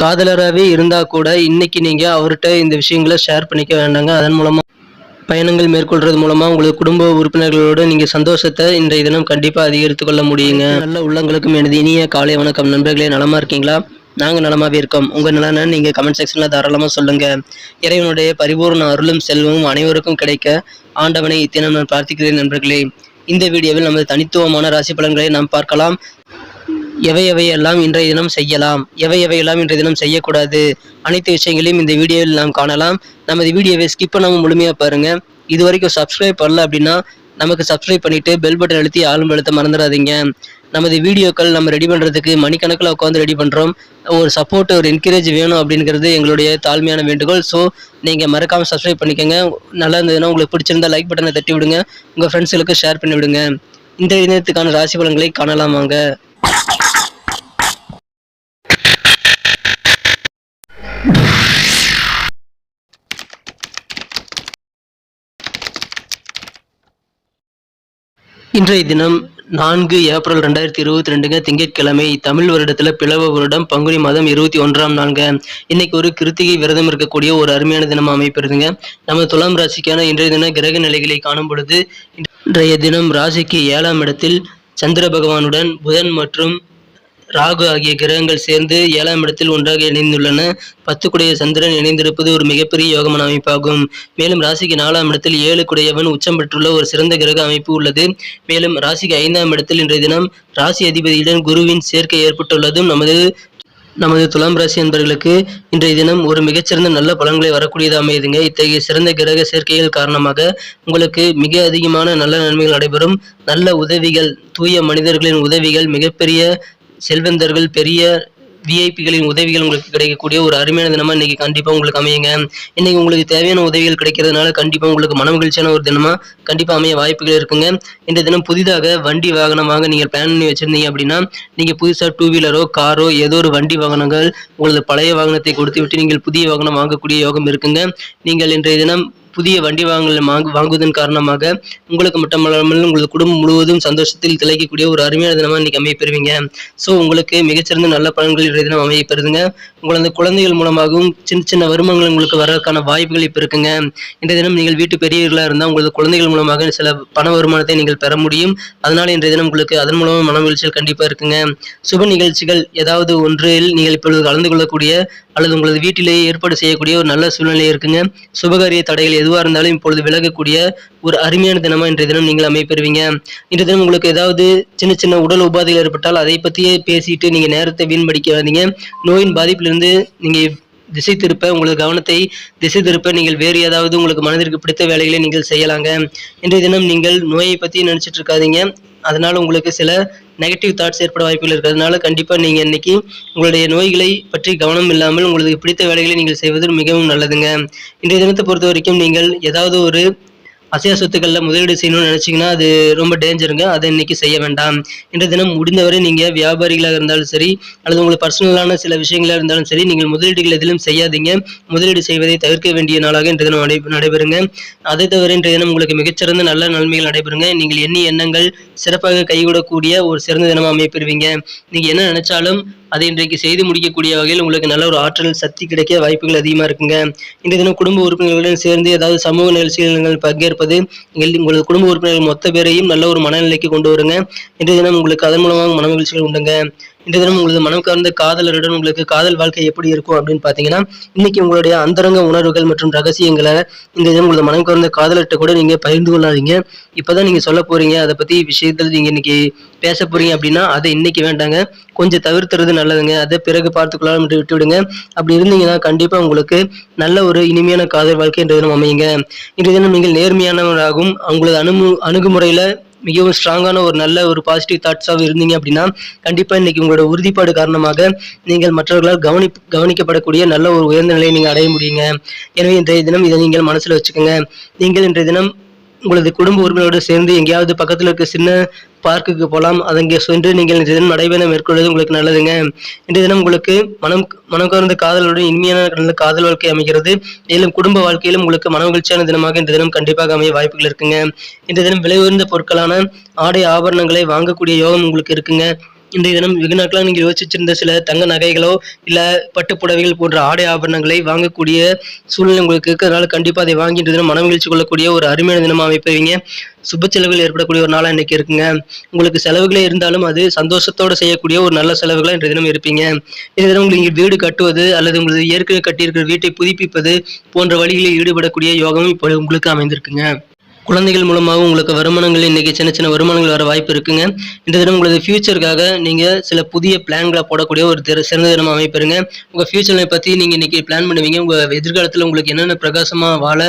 காதலராகவே இருந்தால் கூட இன்றைக்கி நீங்கள் அவர்கிட்ட இந்த விஷயங்களை ஷேர் பண்ணிக்க வேண்டாங்க. அதன் மூலமாக பயணங்கள் மேற்கொள்றது மூலமாக உங்களுக்கு குடும்ப உறுப்பினர்களோட நீங்கள் சந்தோஷத்தை இன்றைய தினம் கண்டிப்பாக அதிகரித்து கொள்ள முடியுங்க. நல்ல உள்ளங்களுக்கும் எனது இனிய காலை வணக்கம். நண்பர்களே நலமாக இருக்கீங்களா? நாங்கள் நலமாகவே இருக்கோம். உங்கள் நலனை நீங்கள் கமெண்ட் செக்ஷனில் தாராளமாக சொல்லுங்கள் இறைவனுடைய பரிபூர்ண அருளும் செல்வமும் அனைவருக்கும் கிடைக்க ஆண்டவனை இத்தினம் நான் பிரார்த்திக்கிறேன் நண்பர்களே. இந்த வீடியோவில் நமது தனித்துவமான ராசி பலன்களை நாம் பார்க்கலாம். எவை எவையெல்லாம் இன்றைய தினம் செய்யலாம்? எவை எவையெல்லாம் இன்றைய தினம் செய்யக்கூடாது? அனைத்து விஷயங்களையும் இந்த வீடியோவில் நாம் காணலாம். நமது வீடியோவை ஸ்கிப் பண்ணாமல் முழுமையாக பாருங்கள் இது வரைக்கும் சப்ஸ்கிரைப் பண்ணல அப்படின்னா நமக்கு சப்ஸ்கிரைப் பண்ணிவிட்டு பெல் பட்டன் அழுத்தி ஆளும் எழுத்த மறந்துடாதீங்க. நமது வீடியோக்கள் நம்ம ரெடி பண்ணுறதுக்கு மணிக்கணக்கில் உட்காந்து ரெடி பண்ணுறோம் ஒரு சப்போர்ட் ஒரு என்கரேஜ் வேணும் அப்படிங்கிறது எங்களுடைய தாழ்மையான வேண்டுகோள். ஸோ நீங்கள் மறக்காமல் சப்ஸ்கிரைப் பண்ணிக்கோங்க. நல்லா இருந்ததுன்னா உங்களுக்கு பிடிச்சிருந்தா லைக் பட்டனை தட்டி விடுங்க உங்கள் ஃப்ரெண்ட்ஸுகளுக்கு ஷேர் பண்ணி விடுங்க இந்த இணையத்துக்கான ராசி பலன்களை காணலாம் வாங்க. இன்றைய தினம் நான்கு ஏப்ரல் ரெண்டாயிரத்தி இருபத்தி ரெண்டுங்க திங்கட்கிழமை தமிழ் வருடத்துல பிளவ வருடம் பங்குனி மாதம் இருபத்தி ஒன்றாம் நாளுங்க. இன்னைக்கு ஒரு கிருத்திகை விரதம் இருக்கக்கூடிய ஒரு அருமையான தினம் அமைப்பிருதுங்க நம்ம துலாம் ராசிக்கான இன்றைய தின கிரக நிலைகளை காணும் பொழுது இன்றைய தினம் ராசிக்கு ஏழாம் இடத்தில் சந்திர பகவானுடன் புதன் மற்றும் ராகு ஆகிய கிரகங்கள் சேர்ந்து ஏழாம் இடத்தில் ஒன்றாக இணைந்துள்ளன. பத்து குடைய சந்திரன் இணைந்திருப்பது ஒரு மிகப்பெரிய யோகமான அமைப்பாகும். மேலும் ராசிக்கு நாலாம் இடத்தில் ஏழு குடையவன் உச்சம் பெற்றுள்ள ஒரு சிறந்த கிரக அமைப்பு உள்ளது. மேலும் ராசிக்கு ஐந்தாம் இடத்தில் இன்றைய தினம் ராசி அதிபதியுடன் குருவின் சேர்க்கை ஏற்பட்டுள்ளதும் நமது நமது துலாம் ராசி என்பவர்களுக்கு இன்றைய தினம் ஒரு மிகச்சிறந்த நல்ல பலன்களை வரக்கூடியதாக அமையுதுங்க. இத்தகைய சிறந்த கிரக சேர்க்கைகள் காரணமாக உங்களுக்கு மிக அதிகமான நல்ல நன்மைகள் நடைபெறும். நல்ல உதவிகள் தூய மனிதர்களின் உதவிகள் மிகப்பெரிய செல்வந்தர்கள் பெரிய விஐபிகளின் உதவிகள் உங்களுக்கு கிடைக்கக்கூடிய ஒரு அருமையான தினமா இன்னைக்கு கண்டிப்பாக உங்களுக்கு அமையுங்க. இன்றைக்கி உங்களுக்கு தேவையான உதவிகள் கிடைக்கிறதுனால கண்டிப்பாக உங்களுக்கு மன மகிழ்ச்சியான ஒரு தினமாக கண்டிப்பாக அமைய வாய்ப்புகள் இருக்குங்க. இந்த தினம் புதிதாக வண்டி வாகனமாக நீங்கள் பிளான் பண்ணி வச்சுருந்தீங்க அப்படின்னா நீங்கள் புதுசாக டூ வீலரோ காரோ ஏதோ ஒரு வண்டி வாகனங்கள் உங்களது பழைய வாகனத்தை கொடுத்து விட்டு நீங்கள் புதிய வாகனம் வாங்கக்கூடிய யோகம் இருக்குங்க. நீங்கள் இன்றைய தினம் புதிய வண்டி வாங்கல் வாங்கு வாங்குவதன் காரணமாக உங்களுக்கு மட்டுமல்லாமல் உங்களது குடும்பம் முழுவதும் சந்தோஷத்தில் திளைக்கக்கூடிய ஒரு அருமையான தினமாக இன்னைக்கு அமைய பெறுவீங்க. ஸோ உங்களுக்கு மிகச்சிறந்த நல்ல பலன்கள் இன்றைய தினம் அமைய பெறுதுங்க. உங்களது குழந்தைகள் மூலமாகவும் சின்ன சின்ன வருமானங்கள் உங்களுக்கு வர்றதுக்கான வாய்ப்புகள் இப்போ இருக்குங்க. இன்றைய தினம் நீங்கள் வீட்டு பெரியவர்களாக இருந்தால் உங்களது குழந்தைகள் மூலமாக சில பண வருமானத்தை நீங்கள் பெற முடியும். அதனால் இன்றைய தினம் உங்களுக்கு அதன் மூலமாக மன மகிழ்ச்சிகள் கண்டிப்பாக இருக்குங்க. சுப நிகழ்ச்சிகள் ஏதாவது ஒன்றில் நீங்கள் இப்பொழுது கலந்து கொள்ளக்கூடிய அல்லது உங்களது வீட்டிலேயே ஏற்பாடு செய்யக்கூடிய ஒரு நல்ல சூழ்நிலை இருக்குங்க. சுபகாரிய தடைகள் எதுவாக இருந்தாலும் இப்பொழுது விலகக்கூடிய ஒரு அருமையான தினமா இன்றைய தினம் நீங்கள் அமைப்பெறுவீங்க. இன்றைய தினம் உங்களுக்கு ஏதாவது சின்ன சின்ன உடல் உபாதைகள் ஏற்பட்டால் அதை பற்றியே பேசிட்டு நீங்கள் நேரத்தை வீண்படிக்காதீங்க. நோயின் பாதிப்பிலிருந்து நீங்கள் திசை திருப்ப உங்களது கவனத்தை திசை திருப்ப நீங்கள் வேறு ஏதாவது உங்களுக்கு மனதிற்கு பிடித்த வேலைகளை நீங்கள் செய்யலாங்க. இன்றைய தினம் நீங்கள் நோயை பற்றி நினச்சிட்டு இருக்காதீங்க. அதனால் உங்களுக்கு சில நெகட்டிவ் தாட்ஸ் ஏற்பட வாய்ப்புகள் இருக்கிறதுனால கண்டிப்பாக நீங்கள் இன்றைக்கி உங்களுடைய நோய்களை பற்றி கவனம் இல்லாமல் உங்களுக்கு பிடித்த வேலைகளை நீங்கள் செய்வது மிகவும் நல்லதுங்க. இன்றைய தினத்தை பொறுத்த வரைக்கும் நீங்கள் ஏதாவது ஒரு அசைய சொத்துக்களில் முதலீடு செய்யணும்னு நினச்சிங்கன்னா அது ரொம்ப டேஞ்சருங்க அதை இன்னைக்கு செய்ய வேண்டாம். இன்றைய தினம் முடிந்தவரை நீங்கள் வியாபாரிகளாக இருந்தாலும் சரி அல்லது உங்களுக்கு பர்சனலான சில விஷயங்களாக இருந்தாலும் சரி நீங்கள் முதலீடுகள் எதிலும் செய்யாதீங்க. முதலீடு செய்வதை தவிர்க்க வேண்டிய நாளாக இன்றைய தினம் நடை நடைபெறுங்க. அதை தவிர இன்றைய தினம் உங்களுக்கு மிகச்சிறந்த நல்ல நன்மைகள் நடைபெறுங்க. நீங்கள் எண்ணி எண்ணங்கள் சிறப்பாக கைகூடக்கூடிய ஒரு சிறந்த தினமாக அமைப்பெறுவீங்க நீங்கள் என்ன நினைச்சாலும் அதை இன்றைக்கு செய்து முடிக்கக்கூடிய வகையில் உங்களுக்கு நல்ல ஒரு ஆற்றல் சக்தி கிடைக்க வாய்ப்புகள் அதிகமாக இருக்குங்க. இந்த தினம் குடும்ப உறுப்பினர்களுடன் சேர்ந்து ஏதாவது சமூக நிகழ்ச்சிகள் நீங்கள் பங்கேற்பது உங்களது குடும்ப உறுப்பினர்கள் மொத்த பேரையும் நல்ல ஒரு மனநிலைக்கு கொண்டு வருங்க. இன்றைய தினம் உங்களுக்கு அதன் மூலமாக மன மகிழ்ச்சிகள் உண்டுங்க. இன்றைய தினம் உங்களது மனம் கவர்ந்த காதலருடன் உங்களுக்கு காதல் வாழ்க்கை எப்படி இருக்கும் அப்படின்னு பார்த்தீங்கன்னா இன்னைக்கு உங்களுடைய அந்தரங்க உணர்வுகள் மற்றும் ரகசியங்களை இந்த தினம் உங்களது மனம் கவர்ந்த காதலர்கிட்ட கூட நீங்கள் பகிர்ந்து கொள்ளாதீங்க. இப்போதான் நீங்கள் சொல்ல போறீங்க அதை பற்றி விஷயத்தில் நீங்கள் இன்னைக்கு பேச போறீங்க அப்படின்னா அதை இன்னைக்கு வேண்டாங்க. கொஞ்சம் தவிர்த்துறது நல்லதுங்க. அதை பிறகு பார்த்துக்கலாம் என்று விட்டுவிடுங்க அப்படி இருந்தீங்கன்னா கண்டிப்பாக உங்களுக்கு நல்ல ஒரு இனிமையான காதல் வாழ்க்கை இன்றைய தினம் அமையுங்க. இன்றைய தினம் நீங்கள் நேர்மையானவராகவும் உங்களது அணுமு அணுகுமுறையில் மிகவும் ஸ்ட்ராங்கான ஒரு நல்ல ஒரு பாசிட்டிவ் தாட்ஸாக இருந்தீங்க அப்படின்னா கண்டிப்பாக இன்னைக்கு உங்களோட உறுதிப்பாடு காரணமாக நீங்கள் மற்றவர்களால் கவனி கவனிக்கப்படக்கூடிய நல்ல ஒரு உயர்ந்த நிலையை நீங்கள் அடைய முடியுங்க. எனவே இன்றைய தினம் இதை நீங்கள் மனசில் வச்சுக்கோங்க. நீங்கள் இன்றைய தினம் உங்களது குடும்ப உறுப்பினரோடு சேர்ந்து எங்கேயாவது பக்கத்தில் இருக்க சின்ன பார்க்குக்கு போகலாம் அதங்கே சென்று நீங்கள் தினம் நடைபயணம் மேற்கொள்வது உங்களுக்கு நல்லதுங்க. இன்றைய தினம் உங்களுக்கு மனம் மனம் கவர்ந்த காதலுடன் இனிமையான நல்ல காதல் வாழ்க்கை அமைகிறது. மேலும் குடும்ப வாழ்க்கையிலும் உங்களுக்கு மன மகிழ்ச்சியான தினமாக இன்றைய தினம் கண்டிப்பாக அமைய வாய்ப்புகள் இருக்குங்க. இன்றைய தினம் விலை உயர்ந்த பொருட்களான ஆடை ஆபரணங்களை வாங்கக்கூடிய யோகம் உங்களுக்கு இருக்குங்க. இன்றைய தினம் வெகு நாட்களாக நீங்கள் யோசிச்சிருந்த சில தங்க நகைகளோ இல்லை பட்டு புடவைகள் போன்ற ஆடை ஆபரணங்களை வாங்கக்கூடிய சூழ்நிலை உங்களுக்கு இருக்கிறதுனால கண்டிப்பாக அதை வாங்கின்ற இன்றைய தினம் மனமகிழ்ச்சி கொள்ளக்கூடிய ஒரு அருமையான தினமாக அமைப்பீங்க. சுப செலவுகள் ஏற்படக்கூடிய ஒரு நாளாக இன்னைக்கு இருக்குங்க. உங்களுக்கு செலவுகளே இருந்தாலும் அது சந்தோஷத்தோடு செய்யக்கூடிய ஒரு நல்ல செலவுகளாக இன்றைய தினம் இருப்பீங்க. இன்றைய தினம் உங்களுக்கு வீடு கட்டுவது அல்லது உங்களது ஏற்கனவே கட்டியிருக்கிற வீட்டை புதுப்பிப்பது போன்ற வழிகளில் ஈடுபடக்கூடிய யோகமும் இப்போ உங்களுக்கு அமைந்திருக்குங்க. குழந்தைகள் மூலமாக உங்களுக்கு வருமானங்கள் இன்றைக்கி சின்ன சின்ன வருமானங்கள் வர வாய்ப்பு இருக்குங்க. இந்த தினம் உங்களது ஃபியூச்சருக்காக நீங்கள் சில புதிய பிளான்களை போடக்கூடிய ஒரு திற சிறந்த தினம் அமைப்பிருங்க. உங்கள் ஃபியூச்சரை பற்றி நீங்கள் இன்றைக்கி பிளான் பண்ணுவீங்க. உங்கள் எதிர்காலத்தில் உங்களுக்கு என்னென்ன பிரகாசமாக வாழ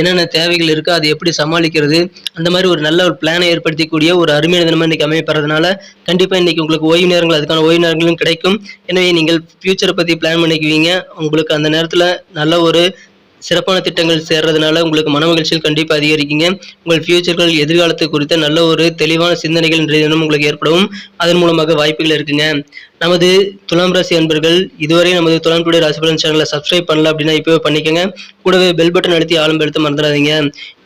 என்னென்ன தேவைகள் இருக்கோ அதை எப்படி சமாளிக்கிறது அந்த மாதிரி ஒரு நல்ல ஒரு பிளானை ஏற்படுத்தக்கூடிய ஒரு அருமையான தினமாக இன்னைக்கு அமைப்பறதுனால கண்டிப்பாக இன்றைக்கி உங்களுக்கு ஓய்வு நேரங்கள் அதுக்கான ஓய்வு நேரங்களும் கிடைக்கும். எனவே நீங்கள் ஃபியூச்சரை பற்றி பிளான் பண்ணிக்குவீங்க. உங்களுக்கு அந்த நேரத்தில் நல்ல ஒரு சிறப்பான திட்டங்கள் சேர்றதுனால உங்களுக்கு மன மகிழ்ச்சியில் கண்டிப்பாக அதிகரிக்குங்க. உங்கள் ஃபியூச்சர்கள் எதிர்காலத்தை குறித்த நல்ல ஒரு தெளிவான சிந்தனைகள் இன்றைய தினம் உங்களுக்கு ஏற்படும். அதன் மூலமாக வாய்ப்புகள் இருக்குங்க. நமது துலாம் ராசி அன்பர்கள் இதுவரை நமது துலாம் டுடே ராசி பலன் சேனலை சப்ஸ்கிரைப் பண்ணல அப்படின்னா இப்போவே பண்ணிக்கோங்க. கூடவே பெல் பட்டன் அழுத்தி ஆளும் எடுத்து மறந்துடாதீங்க.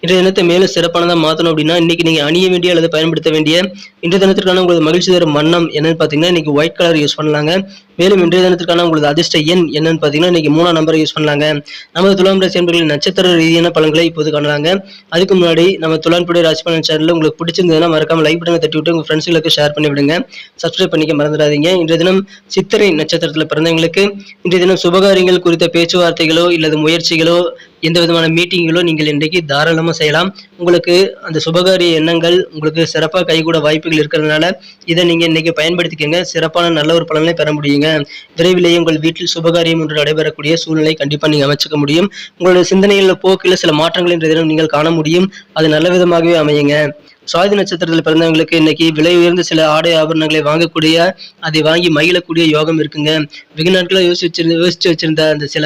இன்றைய தினத்தை மேலும் சிறப்பானதாக மாற்றணும் அப்படின்னா இன்னைக்கு நீங்கள் அணிய வேண்டிய அல்லது பயன்படுத்த வேண்டிய இன்றைய தினத்திற்கான உங்களது மகிழ்ச்சி தரும் வண்ணம் என்னன்னு பார்த்தீங்கன்னா இன்னைக்கு ஒயிட் கலர் யூஸ் பண்ணலாங்க. மேலும் இன்றைய தினத்திற்கான உங்களது அதிர்ஷ்ட எண் என்னன்னு பார்த்தீங்கன்னா இன்னைக்கு மூணாம் நம்பரை யூஸ் பண்ணலாங்க. நமது துலாம் ராசி அன்பர்களின் நட்சத்திர ரீதியான பலன்களை இப்போது காணலாங்க. அதுக்கு முன்னாடி நம்ம துலான்புடைய ராசி பலன் சேனலில் உங்களுக்கு பிடிச்சிருந்ததுன்னா மறக்காம லைக் பட்டனை தட்டி விட்டு உங்கள் ஃப்ரெண்ட்ஸ்களுக்கு ஷேர் பண்ணி விடுங்க. சப்ஸ்கிரைப் பண்ணிக்க மறந்துடாதீங்க. இன்றைய தினம் சித்திரை நட்சத்திரத்தில் பிறந்தவங்களுக்கு இன்றைய தினம் சுபகாரியங்கள் குறித்த பேச்சுவார்த்தைகளோ இல்லது முயற்சிகளோ எந்த விதமான மீட்டிங்களோ நீங்கள் இன்றைக்கு தாராளமாக செய்யலாம். உங்களுக்கு அந்த சுபகாரிய எண்ணங்கள் உங்களுக்கு சிறப்பாக கைகூட வாய்ப்புகள் இருக்கிறதுனால இதை நீங்கள் இன்னைக்கு பயன்படுத்திக்கங்க. சிறப்பான நல்ல ஒரு பலனை பெற முடியுங்க. விரைவிலேயே உங்கள் வீட்டில் சுபகாரியம் ஒன்று நடைபெறக்கூடிய சூழ்நிலை கண்டிப்பாக நீங்கள் அமைச்சிக்க முடியும். உங்களுடைய சிந்தனைகளில் போக்கில் சில மாற்றங்கள் இன்றைய நீங்கள் காண முடியும். அது நல்ல விதமாகவே அமையுங்க. சுவாதி நட்சத்திரத்தில் பிறந்தவங்களுக்கு இன்னைக்கு விலை உயர்ந்த சில ஆடை ஆபரணங்களை வாங்கக்கூடிய அதை வாங்கி மகிழக்கூடிய யோகம் இருக்குங்க. வெகு நாட்களாக யோசிச்சு யோசிச்சு வச்சிருந்த அந்த சில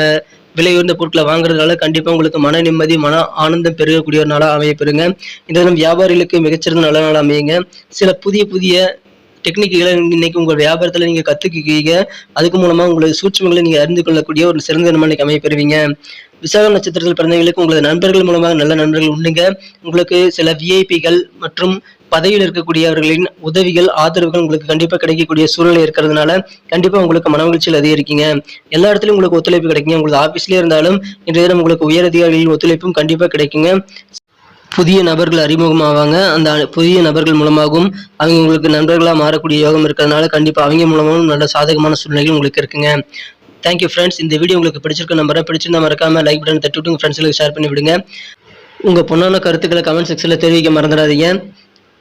விலை உயர்ந்த பொருட்களை வாங்குறதுனால கண்டிப்பாக உங்களுக்கு மன நிம்மதி மன ஆனந்தம் பெருகக்கூடிய ஒரு நாளாக அமைய பெறுங்க இந்த தினம் வியாபாரிகளுக்கு மிகச்சிறந்த நல்ல நாள் அமையுங்க. சில புதிய புதிய டெக்னிக்குகளை இன்னைக்கு உங்கள் வியாபாரத்தில் நீங்கள் கற்றுக்கிக்கீங்க அதுக்கு மூலமாக உங்களது சூட்சமங்களை நீங்கள் அறிந்து கொள்ளக்கூடிய ஒரு சிறந்த தினமாக இன்னைக்கு அமைய பெறுவீங்க விசாக நட்சத்திரத்தில் பிறந்தவங்களுக்கு உங்களது நண்பர்கள் மூலமாக நல்ல நண்பர்கள் உண்டுங்க. உங்களுக்கு சில விஐபிகள் மற்றும் பதவியில் இருக்கக்கூடியவர்களின் உதவிகள் ஆதரவுகள் உங்களுக்கு கண்டிப்பாக கிடைக்கக்கூடிய சூழ்நிலை இருக்கிறதுனால கண்டிப்பாக உங்களுக்கு மன மகிழ்ச்சியில் அதிகரிக்குங்க. எல்லா இடத்துலையும் உங்களுக்கு ஒத்துழைப்பு கிடைக்குங்க. உங்களுக்கு ஆஃபீஸ்லேயே இருந்தாலும் இன்றைய தினம் உங்களுக்கு உயர் அதிகாரிகளின் ஒத்துழைப்பும் கண்டிப்பாக கிடைக்குங்க. புதிய நபர்கள் அறிமுகமாவாங்க. அந்த புதிய நபர்கள் மூலமாகவும் அவங்க உங்களுக்கு நண்பர்களாக மாறக்கூடிய யோகம் இருக்கிறதுனால கண்டிப்பாக அவங்க மூலமாகவும் நல்ல சாதகமான சூழ்நிலைகள் உங்களுக்கு இருக்குங்க. தேங்க்யூ ஃப்ரெண்ட்ஸ் இந்த வீடியோ உங்களுக்கு பிடிச்சிருக்க நம்பரை பிடிச்சிருந்தா மறக்காமல் லைக் பட்டன் தட்டி விட்டு உங்கள் ஃப்ரெண்ட்ஸுக்கு ஷேர் பண்ணி விடுங்க. உங்கள் பொண்ணான கருத்துக்களை கமெண்ட் செக்ஷனில் தெரிவிக்க மறந்துடாதீங்க.